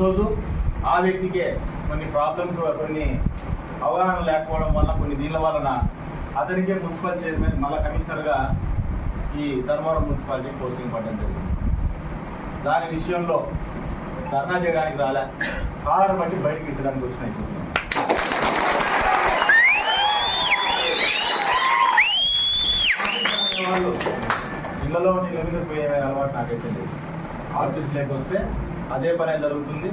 ఈరోజు ఆ వ్యక్తికే కొన్ని ప్రాబ్లమ్స్ కొన్ని అవగాహన లేకపోవడం వల్ల కొన్ని దీనిల వలన అతనికే మున్సిపల్ చైర్మన్ మళ్ళా కమిషనర్గా ఈ ధర్మవరం మున్సిపాలిటీ పోస్టింగ్ పడడం జరిగింది. దాని విషయంలో ధర్నా చేయడానికి రాలే. కారణం బట్టి బయటకు ఇచ్చడానికి వచ్చినాయి వాళ్ళు ఇళ్ళలో నీళ్ళ మీద పోయే అలవాటు నాకైతే లేదు. ఆఫీస్ లేక వస్తే అదే పనే జరుగుతుంది.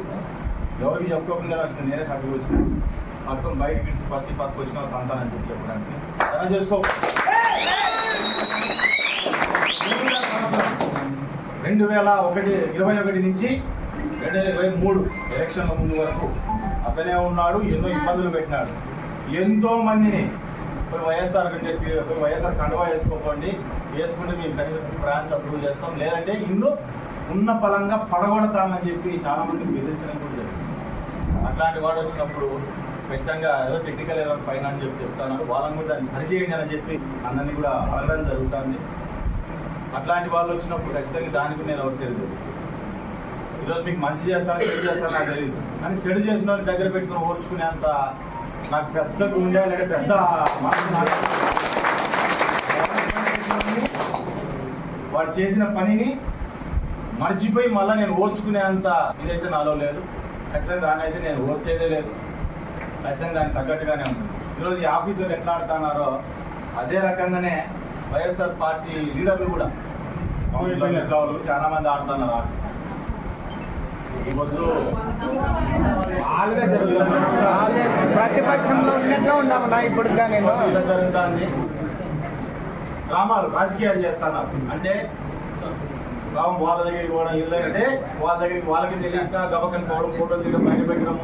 ఎవరికి చెప్పుకోకుండా వచ్చిన నేనే సభకు వచ్చిన. పట్టుకొని బయట పిలిచి ఫస్ట్ పక్క వచ్చిన తంతానని చెప్పి చెప్పడానికి. అలా చేసుకో. రెండు వేల ఒకటి ఇరవై ఒకటి నుంచి రెండు వేల ఇరవై మూడు ఎలక్షన్ల ముందు వరకు అతనే ఉన్నాడు ఎన్నో ఇబ్బందులు పెట్టినాడు. ఎంతో మందిని ఇప్పుడు వైఎస్ఆర్ అని చెప్పి వైఎస్ఆర్ కండువా వేసుకోకండి. వేసుకుంటే మేము కనీసం ప్రాన్స్ అప్రూవ్ చేస్తాం. లేదంటే ఇల్లు ఉన్న బలంగా పడగొడతామని చెప్పి చాలా మంది బెదిరించడం కూడా జరిగింది. అట్లాంటి వాడు వచ్చినప్పుడు ఖచ్చితంగా ఏదో టెక్నికల్ ఏదో పైన అని చెప్పి చెప్తున్నారు వాళ్ళని కూడా దాన్ని సరిచేయండి అని చెప్పి అందరినీ కూడా అడగడం జరుగుతుంది. అట్లాంటి వాళ్ళు వచ్చినప్పుడు ఖచ్చితంగా దానికి నేను వచ్చేది లేదు. ఈరోజు మీకు మంచి చేస్తాను చెడు చేస్తాను నాకు తెలియదు కానీ చెడు చేసిన వాళ్ళని దగ్గర పెట్టుకుని ఓర్చుకునేంత నాకు పెద్ద గుండె లేదా పెద్ద వాడు చేసిన పనిని మర్చిపోయి మళ్ళీ నేను ఓర్చుకునేంత ఇదైతే నాలో లేదు. ఖచ్చితంగా దాన్ని అయితే నేను ఓర్చేదే లేదు. ఖచ్చితంగా దానికి తగ్గట్టుగానే ఉంది. ఈరోజు ఈ ఆఫీసర్లు ఎట్లా ఆడుతున్నారో అదే రకంగానే వైఎస్ఆర్ పార్టీ లీడర్లు కూడా ఎట్లా వాళ్ళు చాలా మంది ఆడుతున్నారు. ఈరోజు ప్రతిపక్షంలో ఉన్నట్లు ఉండమన్నా ఇప్పుడు నేను. ఇలా జరుగుతుంది. డ్రామాలు రాజకీయాలు చేస్తున్నారు. అంటే పాపం వాళ్ళ దగ్గరికి పోవడం అంటే వాళ్ళ దగ్గరికి వాళ్ళకి తెలియక గబకని పోవడం ఫోటోలు దిగడం బయట పెట్టడం.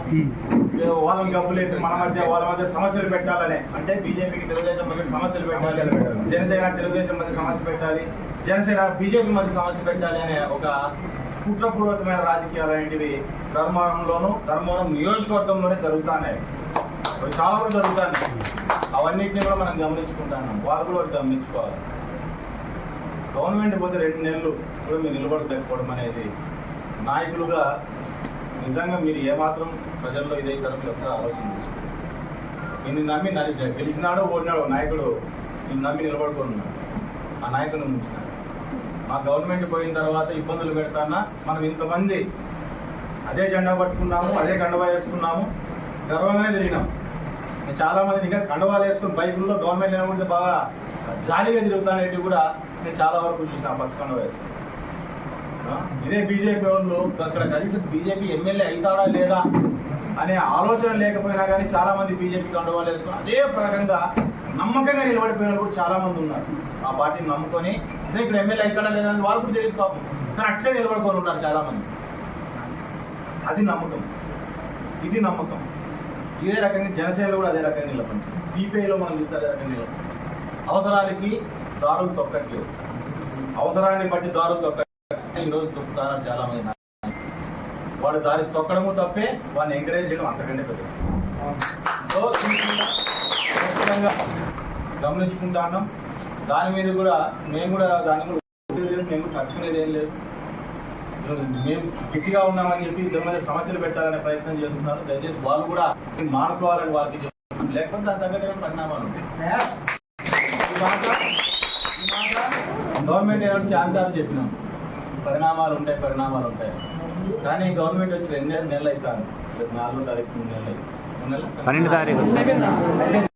ఏదో వాళ్ళని గబ్బులు ఎత్తి మన మధ్య వాళ్ళ మధ్య సమస్యలు పెట్టాలనే. అంటే బీజేపీకి తెలుగుదేశం మధ్య సమస్యలు పెట్టాలి. జనసేన తెలుగుదేశం మధ్య సమస్య పెట్టాలి. జనసేన బీజేపీ మధ్య సమస్య పెట్టాలి అనే ఒక కుట్రపూర్వకమైన రాజకీయాలు అనేటివి ధర్మవరంలోను ధర్మవరం నియోజకవర్గంలోనే జరుగుతున్నాయి. చాలా వరకు జరుగుతున్నాయి. అవన్నిటిని కూడా మనం గమనించుకుంటున్నాం వాళ్ళు కూడా గమనించుకోవాలి. గవర్నమెంట్ పోతే రెండు నెలలు కూడా మీరు నిలబడలేకపోవడం అనేది నాయకులుగా నిజంగా మీరు ఏమాత్రం ప్రజల్లో ఇదైతారో మీరు ఒకసారి ఆలోచన చేసుకోండి. నిన్ను నమ్మి నడి- గెలిచినాడో ఓడినాడో నాయకుడు నిన్ను నమ్మి నిలబడుకొని ఆ నాయకుని ఉంచినాడు మా గవర్నమెంట్ పోయిన తర్వాత ఇబ్బందులు పెడతానా? మనం ఇంతమంది అదే జెండా పట్టుకున్నాము అదే కండవా వేసుకున్నాము గర్వంగానే తిరిగినాం. నేను చాలా ఇంకా కండవాలు వేసుకుని బైకుల్లో గవర్నమెంట్ నిలబడితే బాగా జాలీగా తిరుగుతానేటివి కూడా నేను చాలా వరకు చూసిన పచ్చకొండ వయసు. ఇదే బీజేపీ వాళ్ళు అక్కడ కనీసం బీజేపీ ఎమ్మెల్యే అవుతాడా లేదా అనే ఆలోచన లేకపోయినా కానీ చాలా మంది బీజేపీ కండవాళ్ళు వేసుకుని అదే ప్రకంగా నమ్మకంగా నిలబడిపోయిన వాళ్ళు కూడా చాలా మంది ఉన్నారు. ఆ పార్టీని నమ్ముకొని అసలు ఇక్కడ ఎమ్మెల్యే అవుతాడా లేదా? అని వాళ్ళు కూడా తెలియదు పాపం. కానీ అట్లే నిలబడుకొని ఉన్నారు చాలా మంది అది నమ్మకం. ఇది నమ్మకం. ఇదే రకంగా జనసేనలో కూడా అదే రకంగా నిలబడి సిపిఐలో మనం చూస్తే అదే రకంగా నిలబడి అవసరాలకి దారులు తొక్కట్లేదు. అవసరాన్ని బట్టి దారులు తొక్కట్లేదు ఈరోజు తొక్కుతున్నారు చాలా మంది. వాడు దారి తొక్కడము తప్పే వాడిని ఎంకరేజ్ చేయడం అంతకంటే పెద్ద ఖచ్చితంగా గమనించుకుంటాన్నాం దాని మీద కూడా మేము కూడా దాని కూడా లేదు మేము కూడా పట్టుకునేది ఏం లేదు. మేము గట్టిగా ఉన్నామని చెప్పి ఇద్దరి మీద సమస్యలు పెట్టాలనే ప్రయత్నం చేస్తున్నారు. దయచేసి వాళ్ళు కూడా మానుకోవాలని వాళ్ళకి చెప్తున్నాం. లేకపోతే దాని తగ్గట్టుగా పరిణామాలు గవర్నమెంట్ ఏదో ఛాన్స్ అని చెప్పినాం. పరిణామాలు ఉంటాయి పరిణామాలు ఉంటాయి. కానీ గవర్నమెంట్ వచ్చి రెండు నెలలు అవుతాను నాలుగో తారీఖు మూడు నెలలు పన్నెండు తారీఖు